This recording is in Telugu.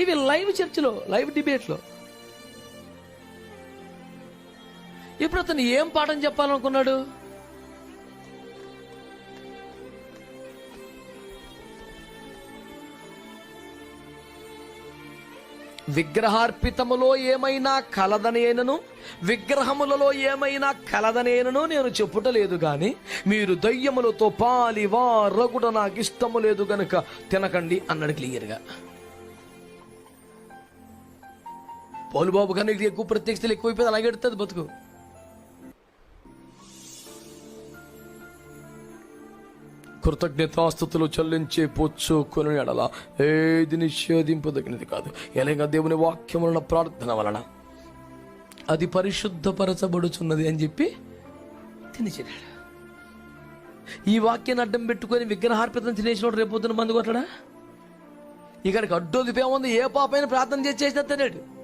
టీవీ లైవ్ చర్చిలో లైవ్ డిబేట్లో. ఇప్పుడు అతను ఏం పాఠం చెప్పాలనుకున్నాడు? విగ్రహార్పితములో ఏమైనా కలదనేనను విగ్రహములలో ఏమైనా కలదనేనను నేను చెప్పుటలేదు గాని మీరు దయ్యములతో పాలి రగుడ నాకు ఇష్టము లేదు గనుక తినకండి అన్నాడు క్లియర్గా. పోలుబాబు కన్నా ఇది ఎక్కువ ప్రత్యక్షతలు ఎక్కువైపోయింది అలాగే ఎడుతుంది బతుకు. కృతజ్ఞతాస్థుతులు చెల్లించే పుచ్చుకొని ఎడల. ఏది నిషేధింపదగినది కాదు. ఎలాగ దేవుని వాక్యం వలన ప్రార్థన వలన. అది పరిశుద్ధపరచబడుచున్నది అని చెప్పి తినిచినాడు ఈ వాక్యాన్ని అడ్డం పెట్టుకొని విగ్రహార్పితం తినేసినోడు రేపొద్దున మందు కొట్టడా? ఇక్కడికి అడ్డోదిపేముంది ఏ పాపైనా ప్రార్థన చేసి చేసినా తినేడు.